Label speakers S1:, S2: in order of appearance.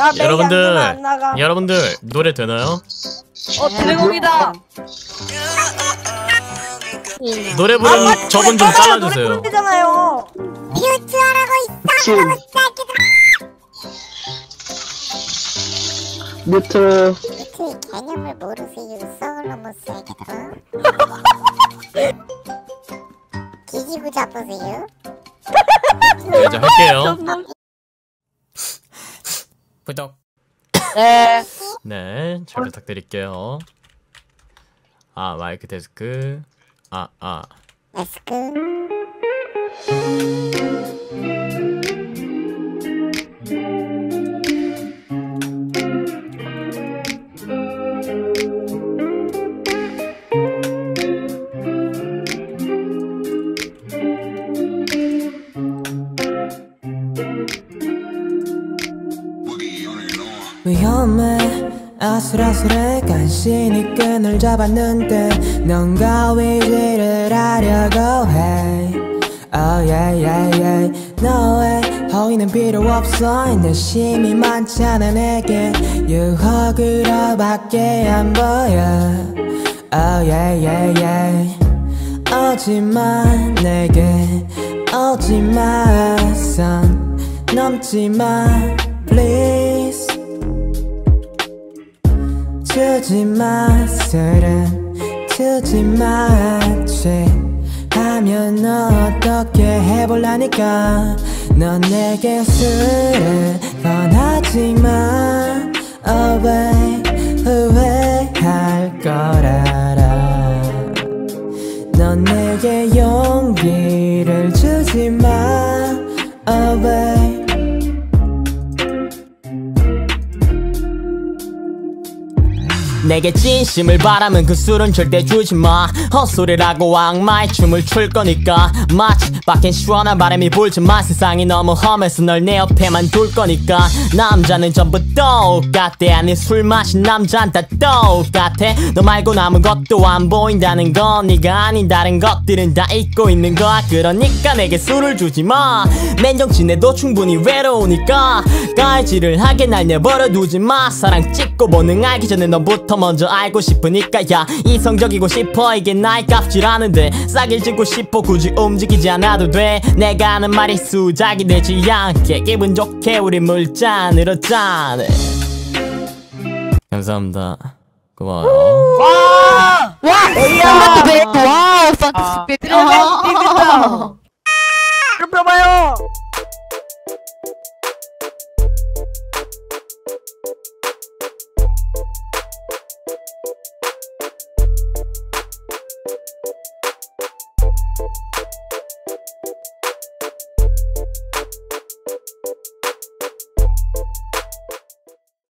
S1: 나 메이
S2: 여러분들. 여러분들 노래 되나요?
S1: 어 드래곤이다.
S2: 노래 부른 저분 좀 잘라주세요.
S1: 노래 부르잖아요.
S3: 춤. 뮤트.
S4: 그 개념을 모르세요 썩을놈의 기지부 잡으세요
S2: 네, 이제 할게요. 구독.
S1: 네.
S2: 네, 잘 부탁드릴게요. 아, 마이크 데스크. 아, 아.
S4: 에스크
S5: 위험해. 아슬아슬해. 간신히 끈을 잡았는데 넌 가위질을 하려고 해. Oh yeah yeah yeah. 너의 허위는 필요 없어. 인내심이 많잖아 내게 유혹으로밖에 안 보여. Oh yeah yeah yeah. 오지마 내게 오지마 선 넘지마 please 주지마 술은 주지마 취하면 너 어떻게 해볼라니까. 넌 내게 술을 권하지마. Oh babe 후회할 걸 알아. 넌 내게 용기를 주지마. Oh 내게 진심을 바라면 그 술은 절대 주지 마. 헛소리라고 악마의 춤을 출 거니까. 마치 밖엔 시원한 바람이 불지만 세상이 너무 험해서 널 내 옆에만 둘 거니까. 남자는 전부 똑같대 아니 술 마신 남자는 다 똑같아. 너 말고 아무것도 안 보인다는 건 네가 아닌 다른 것들은 다 잊고 있는 거야. 그러니까 내게 술을 주지 마. 맨정신에도 충분히 외로우니까. 깔지를 하게 날 내버려 두지 마. 사랑 찍고 알기 전에 너부터 먼저 알고 싶으니까 야 이성적이고 싶어 이게 나의 값이라는데 싸길 짓고 싶어 굳이 움직이지 않아도 돼 내가 하는 말이 수작이 되지 않게 기분 좋게 우리 물잔으로 짠해 감사합니다 고마워요
S1: 와. 와. 야.
S6: 와우, 판타스틱
S1: 드래곤 이긴다. 이름 봐봐요.